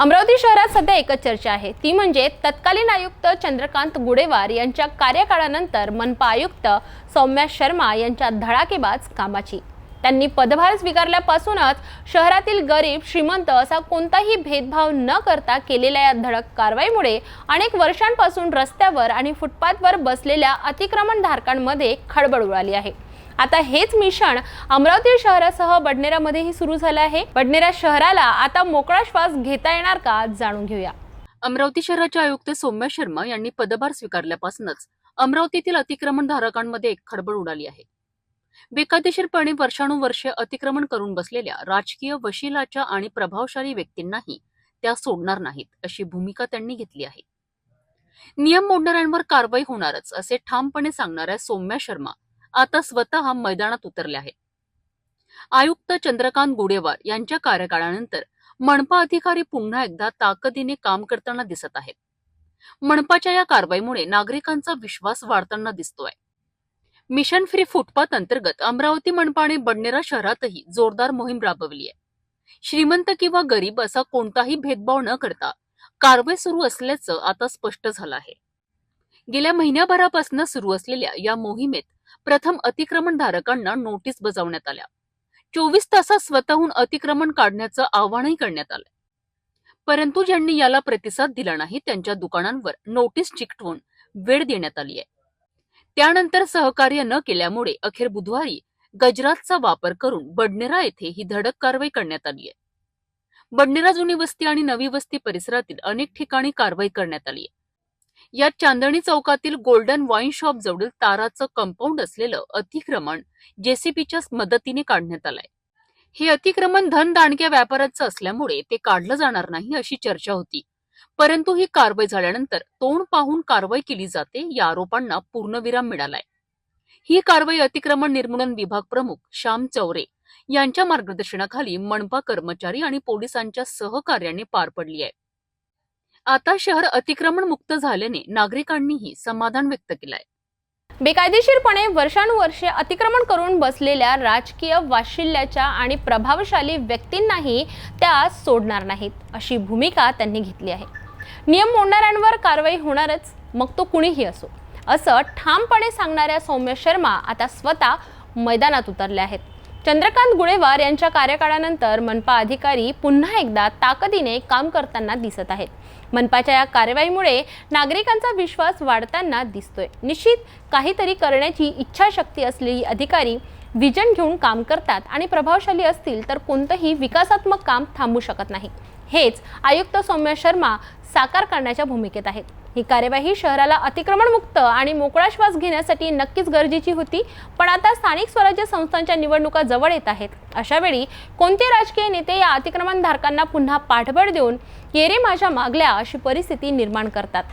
अमरावती शहरात सध्या एकच चर्चा आहे. ती म्हणजे तत्कालीन आयुक्त चंद्रकांत गुडेवार यांच्या कार्यकाळानंतर मनपा आयुक्त सौम्या शर्मा यांच्या धडाकेबाज कामाची. त्यांनी पदभार स्वीकारल्यापासूनच शहरातील गरीब श्रीमंत असा कोणताही भेदभाव न करता केलेल्या या धडक कारवाईमुळे अनेक वर्षांपासून रस्त्यावर आणि फुटपाथवर बसलेल्या अतिक्रमणधारकांमध्ये खळबळ उडाली आहे. आता हेच मिशन अमरावती शहरासह बडनेरामध्येही सुरू झालं आहे. बडनेरा शहराला आता मोकळा श्वास घेता येणार का जाणून घेऊया. अमरावती शहराचे आयुक्त सौम्या शर्मा यांनी पदभार स्वीकारल्यापासूनच अमरावतीतील अतिक्रमणधारकांमध्ये एक खडबड उडाली आहे. बेकायदेशीरपणे वर्षानुवर्षे अतिक्रमण करून बसलेल्या राजकीय वशिलाच्या आणि प्रभावशाली व्यक्तींनाही त्या सोडणार नाहीत अशी भूमिका त्यांनी घेतली आहे. नियम मोडणाऱ्यांवर कारवाई होणारच असे ठामपणे सांगणाऱ्या सौम्या शर्मा आता स्वतः मैदानात उतरले आहेत. आयुक्त चंद्रकांत गुडेवार यांच्या कार्यकाळानंतर मनपा अधिकारी पुन्हा एकदा ताकदीने काम करताना दिसत आहेत. मनपाच्या या कारवाईमुळे नागरिकांचा विश्वास वाढताना दिसतोय. मिशन फ्री फुटपाथ अंतर्गत अमरावती मनपाने बडनेरा शहरातही जोरदार मोहीम राबवली आहे. श्रीमंत किंवा गरीब असा कोणताही भेदभाव न करता कारवाई सुरू असल्याचं आता स्पष्ट झालं आहे. गेल्या महिन्याभरापासून सुरू असलेल्या या मोहिमेत प्रथम अतिक्रमणधारकांना नोटीस बजावण्यात आल्या. चोवीस तासात स्वतःहून अतिक्रमण काढण्याचं आवाहनही करण्यात आलं. परंतु ज्यांनी याला प्रतिसाद दिला नाही त्यांच्या दुकानांवर नोटीस चिकटवून वेळ देण्यात आली आहे. त्यानंतर सहकार्य न केल्यामुळे अखेर बुधवारी गजरातचा वापर करून बडनेरा येथे ही धडक कारवाई करण्यात आली आहे. बडनेरा जुनी वस्ती आणि नवी वस्ती परिसरातील अनेक ठिकाणी कारवाई करण्यात आली आहे. यात चांदणी चौकातील गोल्डन वाईन शॉप जवळील ताराचं कंपाऊंड असलेलं अतिक्रमण जेसीबीच्या मदतीने काढण्यात आलंय. हे अतिक्रमण धन दाणक्या व्यापाराचं असल्यामुळे ते काढलं जाणार नाही अशी चर्चा होती. परंतु ही कारवाई झाल्यानंतर तोंड पाहून कारवाई केली जाते या आरोपांना पूर्णविराम मिळालाय. ही कारवाई अतिक्रमण निर्मूलन विभाग प्रमुख श्याम चौरे यांच्या मार्गदर्शनाखाली मनपा कर्मचारी आणि पोलिसांच्या सहकार्याने पार पडली आहे. आता शहर अतिक्रमण मुक्त झाल्याने नागरिकांनीही समाधान व्यक्त केलंय. बेकायदेशीरपणे वर्षानुवर्षे अतिक्रमण करून बसलेल्या राजकीय वाशिल्याच्या आणि प्रभावशाली व्यक्तींनाही त्या सोडणार नाहीत अशी भूमिका त्यांनी घेतली आहे. नियम मोडणाऱ्यांवर कारवाई होणारच मग तो कुणीही असो. असं ठामपणे सांगणाऱ्या सौम्य शर्मा आता स्वतः मैदानात उतरल्या आहेत. चंद्रकांत गुळेवार यांच्या कार्यकाळानंतर मनपा अधिकारी पुन्हा एकदा ताकदीने काम करताना दिसत आहेत. मनपाच्या या कारवाईमुळे नागरिकांचा विश्वास वाढताना दिसतोय. निश्चित काहीतरी करण्याची इच्छाशक्ती असलेली अधिकारी विजन घेऊन काम करतात आणि प्रभावशाली असतील तर कोणतंही विकासात्मक काम थांबू शकत नाही. हेच आयुक्त सौम्य शर्मा साकार करण्याच्या भूमिकेत आहेत. ही कार्यवाही शहराला अतिक्रमणमुक्त आणि मोकळा श्वास घेण्यासाठी नक्कीच गरजेची होती पण आता स्थानिक स्वराज्य संस्थांच्या निवडणुका जवळ येत आहेत. अशा वेळी कोणते राजकीय नेते या अतिक्रमणधारकांना पुन्हा पाठबळ देऊन येरे माझ्या मागल्या अशी परिस्थिती निर्माण करतात?